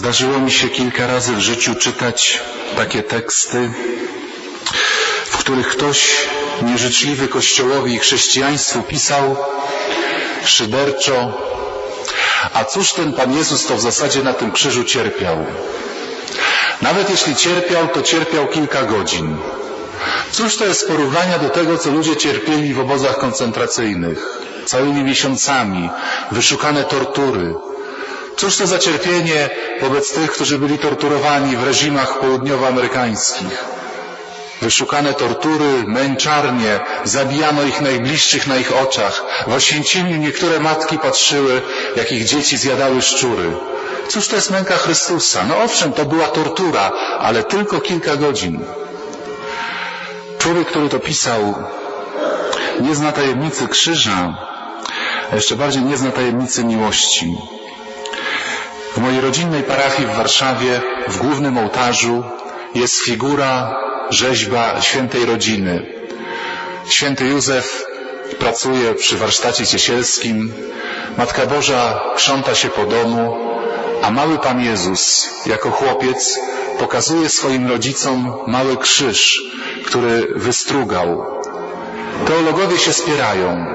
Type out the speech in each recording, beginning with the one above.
Zdarzyło mi się kilka razy w życiu czytać takie teksty, w których ktoś nieżyczliwy Kościołowi i chrześcijaństwu pisał szyderczo, a cóż ten Pan Jezus to w zasadzie na tym krzyżu cierpiał? Nawet jeśli cierpiał, to cierpiał kilka godzin. Cóż to jest porównania do tego, co ludzie cierpieli w obozach koncentracyjnych? Całymi miesiącami, wyszukane tortury. Cóż to za cierpienie wobec tych, którzy byli torturowani w reżimach południowoamerykańskich? Wyszukane tortury, męczarnie, zabijano ich najbliższych na ich oczach. W Oświęcimiu niektóre matki patrzyły, jak ich dzieci zjadały szczury. Cóż to jest męka Chrystusa? No owszem, to była tortura, ale tylko kilka godzin. Człowiek, który to pisał, nie zna tajemnicy krzyża, a jeszcze bardziej nie zna tajemnicy miłości. W mojej rodzinnej parafii w Warszawie, w głównym ołtarzu, jest figura, rzeźba świętej rodziny. Święty Józef pracuje przy warsztacie ciesielskim, Matka Boża krząta się po domu, a mały Pan Jezus, jako chłopiec, pokazuje swoim rodzicom mały krzyż, który wystrugał. Teologowie się spierają.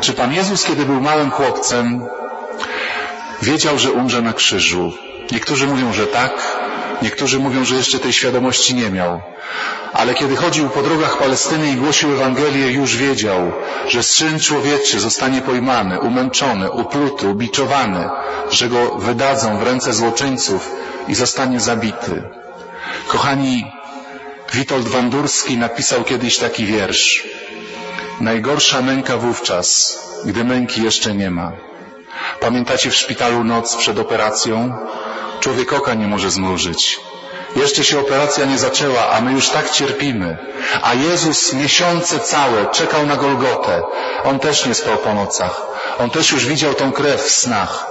Czy Pan Jezus, kiedy był małym chłopcem, wiedział, że umrze na krzyżu? Niektórzy mówią, że tak, niektórzy mówią, że jeszcze tej świadomości nie miał. Ale kiedy chodził po drogach Palestyny i głosił Ewangelię, już wiedział, że Syn Człowieczy zostanie pojmany, umęczony, upluty, ubiczowany, że go wydadzą w ręce złoczyńców i zostanie zabity. Kochani, Witold Wandurski napisał kiedyś taki wiersz. Najgorsza męka wówczas, gdy męki jeszcze nie ma. Pamiętacie w szpitalu noc przed operacją? Człowiek oka nie może zmrużyć. Jeszcze się operacja nie zaczęła, a my już tak cierpimy. A Jezus miesiące całe czekał na Golgotę. On też nie spał po nocach. On też już widział tą krew w snach.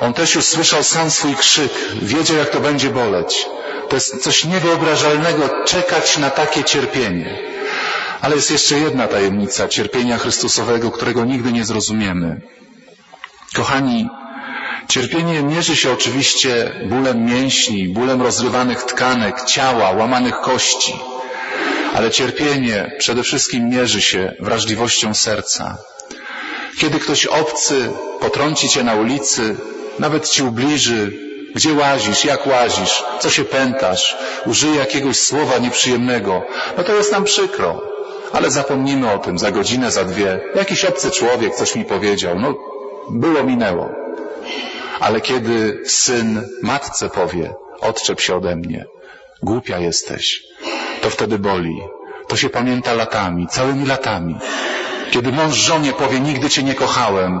On też już słyszał sam swój krzyk. Wiedział, jak to będzie boleć. To jest coś niewyobrażalnego czekać na takie cierpienie. Ale jest jeszcze jedna tajemnica cierpienia Chrystusowego, którego nigdy nie zrozumiemy. Kochani, cierpienie mierzy się oczywiście bólem mięśni, bólem rozrywanych tkanek, ciała, łamanych kości. Ale cierpienie przede wszystkim mierzy się wrażliwością serca. Kiedy ktoś obcy potrąci cię na ulicy, nawet ci ubliży, gdzie łazisz, jak łazisz, co się pętasz, użyje jakiegoś słowa nieprzyjemnego, no to jest nam przykro. Ale zapomnimy o tym za godzinę, za dwie. Jakiś obcy człowiek coś mi powiedział, no było, minęło. Ale kiedy syn matce powie, odczep się ode mnie, głupia jesteś, to wtedy boli. To się pamięta latami, całymi latami. Kiedy mąż żonie powie, nigdy cię nie kochałem,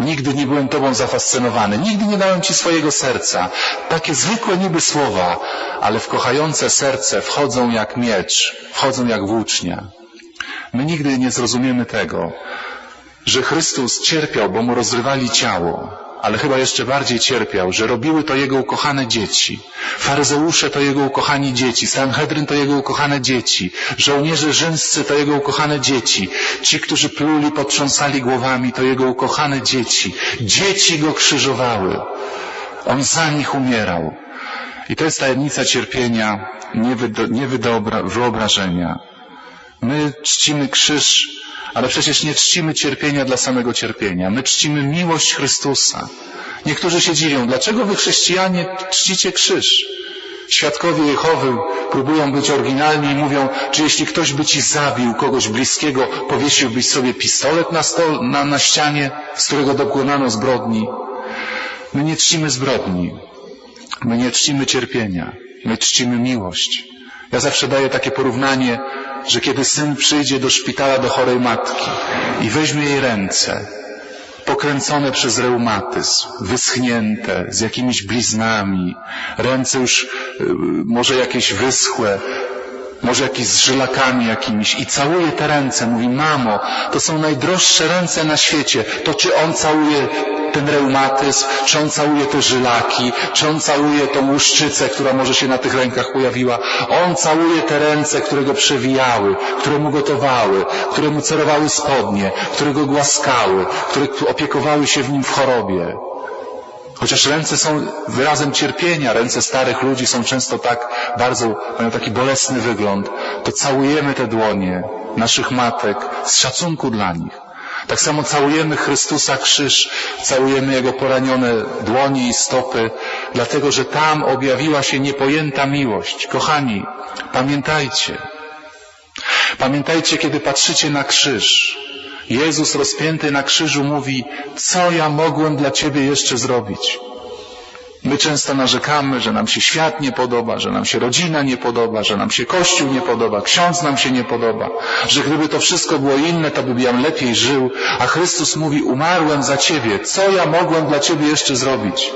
nigdy nie byłem tobą zafascynowany, nigdy nie dałem ci swojego serca. Takie zwykłe niby słowa, ale w kochające serce wchodzą jak miecz, wchodzą jak włócznia. My nigdy nie zrozumiemy tego, że Chrystus cierpiał, bo mu rozrywali ciało, ale chyba jeszcze bardziej cierpiał, że robiły to jego ukochane dzieci. Faryzeusze to jego ukochani dzieci, Sanhedryn to jego ukochane dzieci, żołnierze rzymscy to jego ukochane dzieci, ci, którzy pluli, potrząsali głowami, to jego ukochane dzieci. Dzieci go krzyżowały. On za nich umierał. I to jest tajemnica cierpienia, nie. My czcimy krzyż ale przecież nie czcimy cierpienia dla samego cierpienia. My czcimy miłość Chrystusa. Niektórzy się dziwią, dlaczego wy chrześcijanie czcicie krzyż? Świadkowie Jehowy próbują być oryginalni i mówią, czy jeśli ktoś by ci zabił kogoś bliskiego, powiesiłbyś sobie pistolet na, stol, na, na ścianie, z którego dokonano zbrodni. My nie czcimy zbrodni. My nie czcimy cierpienia. My czcimy miłość. Ja zawsze daję takie porównanie, że kiedy syn przyjdzie do szpitala do chorej matki i weźmie jej ręce, pokręcone przez reumatyzm, wyschnięte, z jakimiś bliznami, ręce już y, może jakieś wyschłe, może jakieś z żylakami jakimiś i całuje te ręce, mówi, mamo, to są najdroższe ręce na świecie, to czy on całuje ten reumatyzm, czy on całuje te żylaki, czy on całuje tą łuszczycę, która może się na tych rękach pojawiła. On całuje te ręce, które go przewijały, które mu gotowały, które mu cerowały spodnie, które go głaskały, które opiekowały się w nim w chorobie. Chociaż ręce są wyrazem cierpienia, ręce starych ludzi są często tak bardzo, mają taki bolesny wygląd, to całujemy te dłonie naszych matek z szacunku dla nich. Tak samo całujemy Chrystusa krzyż, całujemy Jego poranione dłonie i stopy, dlatego że tam objawiła się niepojęta miłość. Kochani, pamiętajcie, pamiętajcie, kiedy patrzycie na krzyż, Jezus rozpięty na krzyżu mówi, co ja mogłem dla Ciebie jeszcze zrobić? My często narzekamy, że nam się świat nie podoba, że nam się rodzina nie podoba, że nam się kościół nie podoba, ksiądz nam się nie podoba, że gdyby to wszystko było inne, to bym ja lepiej żył, a Chrystus mówi, umarłem za Ciebie, co ja mogłem dla Ciebie jeszcze zrobić?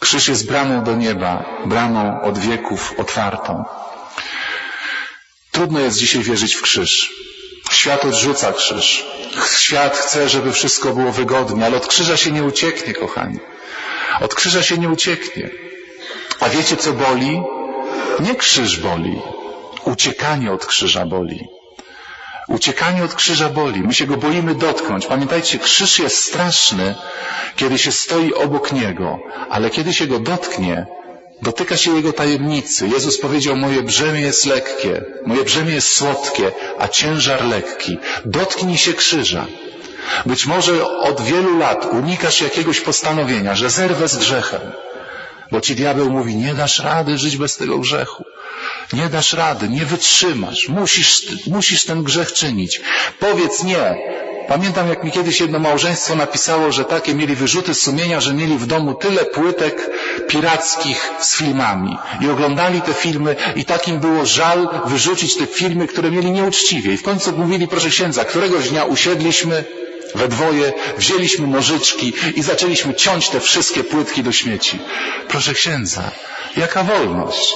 Krzyż jest bramą do nieba, bramą od wieków otwartą. Trudno jest dzisiaj wierzyć w krzyż. Świat odrzuca krzyż. Świat chce, żeby wszystko było wygodnie, ale od krzyża się nie ucieknie, kochani. Od krzyża się nie ucieknie. A wiecie, co boli? Nie krzyż boli. Uciekanie od krzyża boli. Uciekanie od krzyża boli. My się go boimy dotknąć. Pamiętajcie, krzyż jest straszny, kiedy się stoi obok niego, ale kiedy się go dotknie, Dotyka się jego tajemnicy. Jezus powiedział, moje brzemię jest lekkie, moje brzemię jest słodkie, a ciężar lekki. Dotknij się krzyża. Być może od wielu lat unikasz jakiegoś postanowienia, że zerwę z grzechem. Bo ci diabeł mówi, nie dasz rady żyć bez tego grzechu. Nie dasz rady, nie wytrzymasz, musisz, musisz ten grzech czynić. Powiedz nie, Pamiętam, jak mi kiedyś jedno małżeństwo napisało, że takie mieli wyrzuty sumienia, że mieli w domu tyle płytek pirackich z filmami. I oglądali te filmy i takim było żal wyrzucić te filmy, które mieli nieuczciwie. I w końcu mówili, proszę księdza, któregoś dnia usiedliśmy we dwoje, wzięliśmy nożyczki i zaczęliśmy ciąć te wszystkie płytki do śmieci. Proszę księdza, jaka wolność,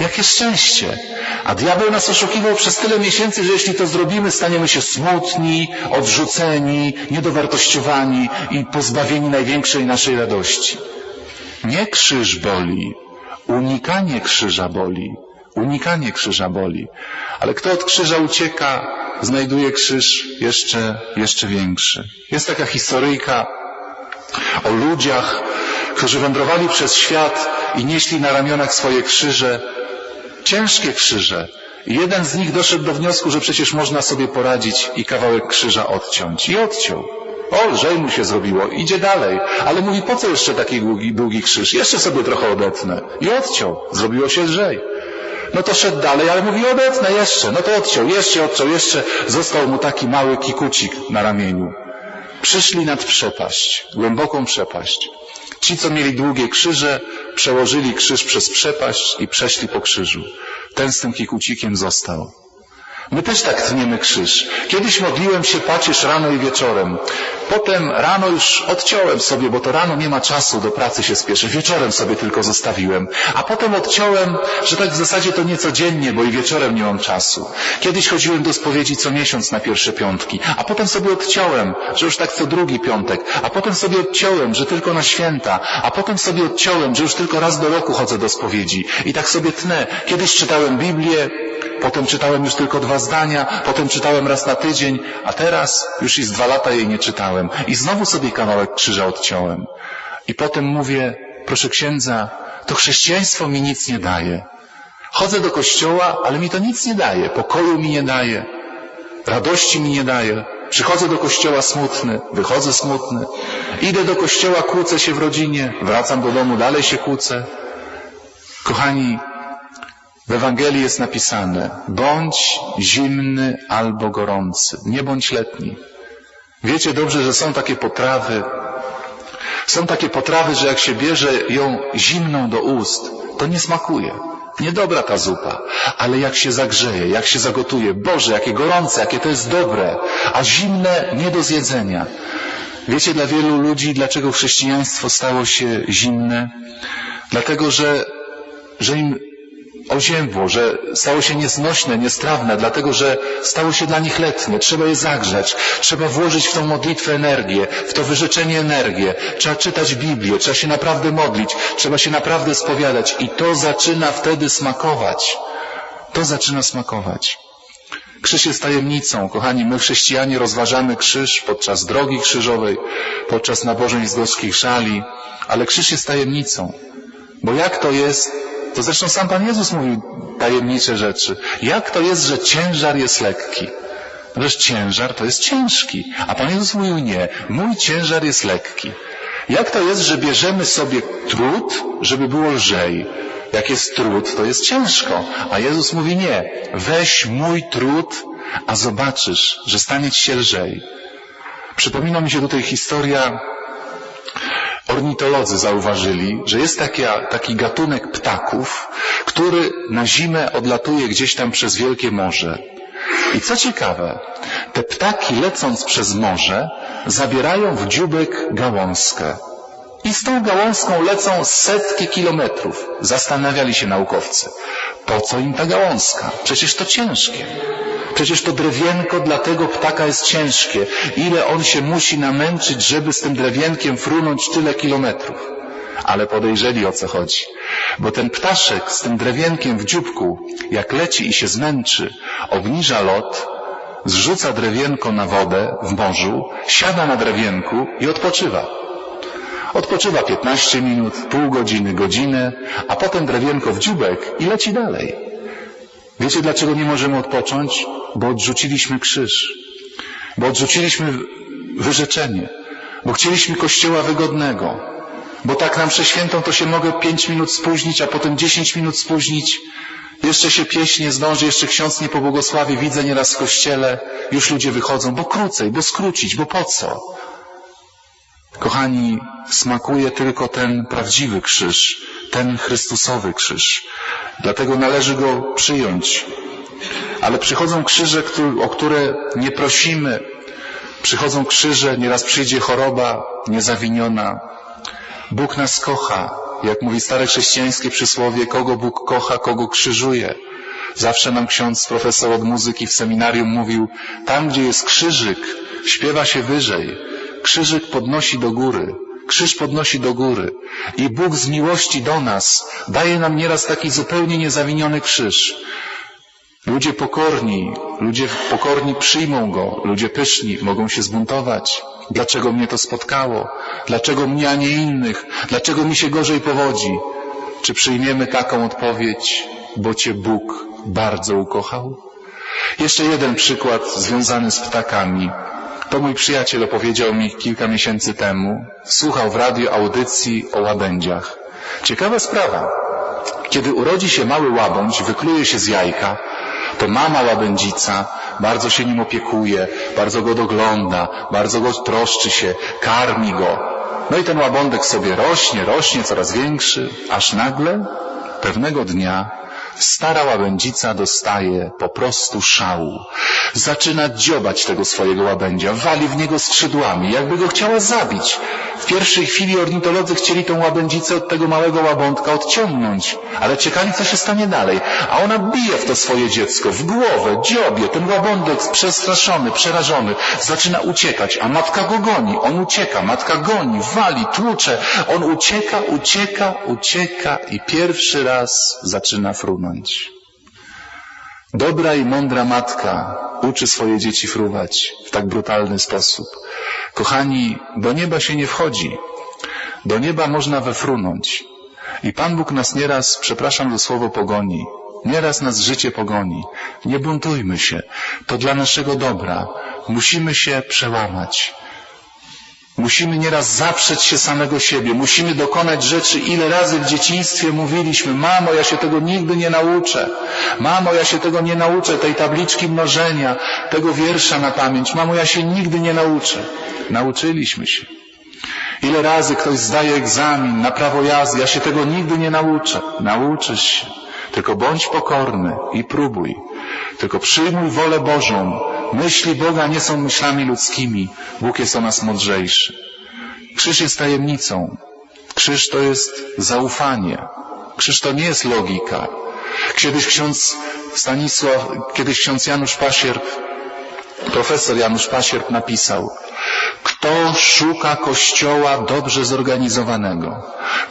jakie szczęście. A diabeł nas oszukiwał przez tyle miesięcy, że jeśli to zrobimy, staniemy się smutni, odrzuceni, niedowartościowani i pozbawieni największej naszej radości. Nie krzyż boli, unikanie krzyża boli. Unikanie krzyża boli. Ale kto od krzyża ucieka, znajduje krzyż jeszcze, jeszcze większy. Jest taka historyjka o ludziach, którzy wędrowali przez świat i nieśli na ramionach swoje krzyże, ciężkie krzyże. I jeden z nich doszedł do wniosku, że przecież można sobie poradzić i kawałek krzyża odciąć. I odciął. O, lżej mu się zrobiło. Idzie dalej. Ale mówi, po co jeszcze taki długi, długi krzyż? Jeszcze sobie trochę odetnę. I odciął. Zrobiło się lżej. No to szedł dalej, ale mówi, odetnę jeszcze. No to odciął, jeszcze odciął, jeszcze. Został mu taki mały kikucik na ramieniu. Przyszli nad przepaść, głęboką przepaść. Ci, co mieli długie krzyże, przełożyli krzyż przez przepaść i przeszli po krzyżu. Ten z tym kikucikiem został. My też tak tniemy krzyż. Kiedyś modliłem się pacierz rano i wieczorem. Potem rano już odciąłem sobie, bo to rano nie ma czasu, do pracy się spieszę. Wieczorem sobie tylko zostawiłem. A potem odciąłem, że tak w zasadzie to nie codziennie, bo i wieczorem nie mam czasu. Kiedyś chodziłem do spowiedzi co miesiąc na pierwsze piątki. A potem sobie odciąłem, że już tak co drugi piątek. A potem sobie odciąłem, że tylko na święta. A potem sobie odciąłem, że już tylko raz do roku chodzę do spowiedzi. I tak sobie tnę. Kiedyś czytałem Biblię, potem czytałem już tylko dwa zdania, potem czytałem raz na tydzień, a teraz już i z dwa lata jej nie czytałem. I znowu sobie kawałek krzyża odciąłem. I potem mówię, proszę księdza, to chrześcijaństwo mi nic nie daje. Chodzę do kościoła, ale mi to nic nie daje. Pokoju mi nie daje. Radości mi nie daje. Przychodzę do kościoła smutny, wychodzę smutny. Idę do kościoła, kłócę się w rodzinie, wracam do domu, dalej się kłócę. Kochani, w Ewangelii jest napisane, bądź zimny albo gorący, nie bądź letni. Wiecie dobrze, że są takie potrawy, są takie potrawy, że jak się bierze ją zimną do ust, to nie smakuje. Niedobra ta zupa, ale jak się zagrzeje, jak się zagotuje, Boże, jakie gorące, jakie to jest dobre, a zimne nie do zjedzenia. Wiecie dla wielu ludzi, dlaczego chrześcijaństwo stało się zimne? Dlatego, że, że im oziębło, że stało się nieznośne, niestrawne, dlatego że stało się dla nich letnie. Trzeba je zagrzać, trzeba włożyć w tą modlitwę energię, w to wyrzeczenie energię. Trzeba czytać Biblię, trzeba się naprawdę modlić, trzeba się naprawdę spowiadać i to zaczyna wtedy smakować. To zaczyna smakować. Krzyż jest tajemnicą. Kochani, my chrześcijanie rozważamy krzyż podczas drogi krzyżowej, podczas nabożeństw gorzkich szali, ale krzyż jest tajemnicą. Bo jak to jest, to zresztą sam Pan Jezus mówił tajemnicze rzeczy. Jak to jest, że ciężar jest lekki? Lecz ciężar to jest ciężki. A Pan Jezus mówił nie, mój ciężar jest lekki. Jak to jest, że bierzemy sobie trud, żeby było lżej? Jak jest trud, to jest ciężko. A Jezus mówi nie, weź mój trud, a zobaczysz, że stanie ci się lżej. Przypomina mi się tutaj historia ornitolodzy zauważyli, że jest taki, taki gatunek ptaków, który na zimę odlatuje gdzieś tam przez wielkie morze. I co ciekawe, te ptaki lecąc przez morze zabierają w dziubek gałązkę. I z tą gałązką lecą setki kilometrów. Zastanawiali się naukowcy, po co im ta gałązka? Przecież to ciężkie. Przecież to drewienko dla tego ptaka jest ciężkie. Ile on się musi namęczyć, żeby z tym drewienkiem frunąć tyle kilometrów. Ale podejrzeli o co chodzi. Bo ten ptaszek z tym drewienkiem w dzióbku, jak leci i się zmęczy, obniża lot, zrzuca drewienko na wodę w morzu, siada na drewienku i odpoczywa. Odpoczywa 15 minut, pół godziny, godzinę, a potem drewienko w dziubek i leci dalej. Wiecie dlaczego nie możemy odpocząć? Bo odrzuciliśmy krzyż. Bo odrzuciliśmy wyrzeczenie. Bo chcieliśmy kościoła wygodnego. Bo tak nam przeświętą to się mogę pięć minut spóźnić, a potem dziesięć minut spóźnić. Jeszcze się pieśń nie zdąży, jeszcze ksiądz nie pobłogosławi, widzę nieraz w kościele, już ludzie wychodzą, bo krócej, bo skrócić, bo po co? Kochani, smakuje tylko ten prawdziwy krzyż, ten Chrystusowy krzyż. Dlatego należy go przyjąć. Ale przychodzą krzyże, o które nie prosimy. Przychodzą krzyże, nieraz przyjdzie choroba niezawiniona. Bóg nas kocha. Jak mówi stare chrześcijańskie przysłowie, kogo Bóg kocha, kogo krzyżuje. Zawsze nam ksiądz, profesor od muzyki w seminarium mówił, tam gdzie jest krzyżyk, śpiewa się wyżej. Krzyżyk podnosi do góry. Krzyż podnosi do góry. I Bóg z miłości do nas daje nam nieraz taki zupełnie niezawiniony krzyż. Ludzie pokorni, ludzie pokorni przyjmą go, ludzie pyszni mogą się zbuntować. Dlaczego mnie to spotkało? Dlaczego mnie, a nie innych? Dlaczego mi się gorzej powodzi? Czy przyjmiemy taką odpowiedź, bo Cię Bóg bardzo ukochał? Jeszcze jeden przykład związany z ptakami. To mój przyjaciel opowiedział mi kilka miesięcy temu. Słuchał w radiu audycji o łabędziach. Ciekawa sprawa. Kiedy urodzi się mały łabędź, wykluje się z jajka, to mama łabędzica bardzo się nim opiekuje, bardzo go dogląda, bardzo go troszczy się, karmi go. No i ten łabądek sobie rośnie, rośnie, coraz większy, aż nagle pewnego dnia Stara łabędzica dostaje po prostu szału. Zaczyna dziobać tego swojego łabędzia, wali w niego skrzydłami, jakby go chciała zabić. W pierwszej chwili ornitolodzy chcieli tą łabędzicę od tego małego łabądka odciągnąć, ale czekali, co się stanie dalej. A ona bije w to swoje dziecko, w głowę, dziobie. Ten łabądek przestraszony, przerażony, zaczyna uciekać, a matka go goni. On ucieka, matka goni, wali, tłucze. On ucieka, ucieka, ucieka i pierwszy raz zaczyna frunąć. Dobra i mądra matka uczy swoje dzieci fruwać w tak brutalny sposób. Kochani, do nieba się nie wchodzi. Do nieba można wefrunąć. I Pan Bóg nas nieraz, przepraszam za słowo, pogoni. Nieraz nas życie pogoni. Nie buntujmy się. To dla naszego dobra. Musimy się przełamać. Musimy nieraz zaprzeć się samego siebie, musimy dokonać rzeczy, ile razy w dzieciństwie mówiliśmy, mamo, ja się tego nigdy nie nauczę, mamo, ja się tego nie nauczę, tej tabliczki mnożenia, tego wiersza na pamięć, mamo, ja się nigdy nie nauczę. Nauczyliśmy się. Ile razy ktoś zdaje egzamin na prawo jazdy, ja się tego nigdy nie nauczę. Nauczysz się. Tylko bądź pokorny i próbuj. Tylko przyjmuj wolę Bożą, Myśli Boga nie są myślami ludzkimi. Bóg jest o nas mądrzejszy. Krzyż jest tajemnicą. Krzyż to jest zaufanie. Krzyż to nie jest logika. Kiedyś ksiądz Stanisław, kiedyś ksiądz Janusz Pasierb, profesor Janusz Pasierb napisał, Kto szuka kościoła dobrze zorganizowanego?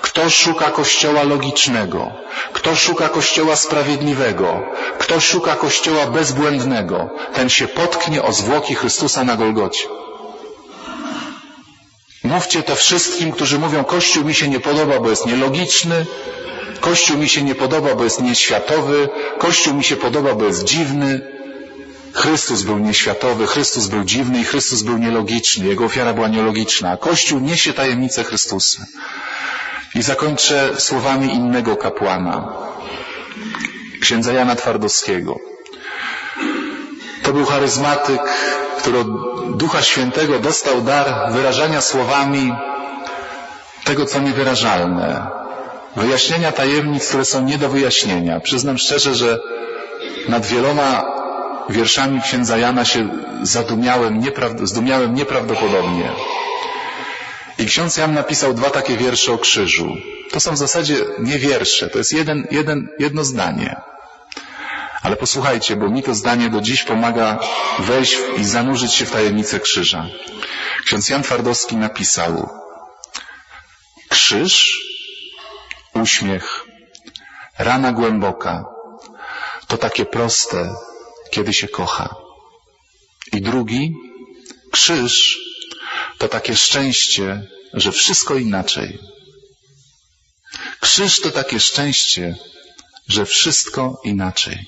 Kto szuka kościoła logicznego? Kto szuka kościoła sprawiedliwego? Kto szuka kościoła bezbłędnego? Ten się potknie o zwłoki Chrystusa na Golgocie. Mówcie to wszystkim, którzy mówią, Kościół mi się nie podoba, bo jest nielogiczny, Kościół mi się nie podoba, bo jest nieświatowy, Kościół mi się podoba, bo jest dziwny. Chrystus był nieświatowy, Chrystus był dziwny i Chrystus był nielogiczny. Jego ofiara była nielogiczna. Kościół niesie tajemnicę Chrystusa. I zakończę słowami innego kapłana, księdza Jana Twardowskiego. To był charyzmatyk, który od Ducha Świętego dostał dar wyrażania słowami tego, co niewyrażalne. Wyjaśnienia tajemnic, które są nie do wyjaśnienia. Przyznam szczerze, że nad wieloma wierszami księdza Jana się zadumiałem, nieprawd- zdumiałem nieprawdopodobnie. I ksiądz Jan napisał dwa takie wiersze o krzyżu. To są w zasadzie nie wiersze, to jest jeden, jeden, jedno zdanie. Ale posłuchajcie, bo mi to zdanie do dziś pomaga wejść i zanurzyć się w tajemnicę krzyża. Ksiądz Jan Twardowski napisał Krzyż, uśmiech, rana głęboka to takie proste, kiedy się kocha. I drugi, krzyż to takie szczęście, że wszystko inaczej. Krzyż to takie szczęście, że wszystko inaczej.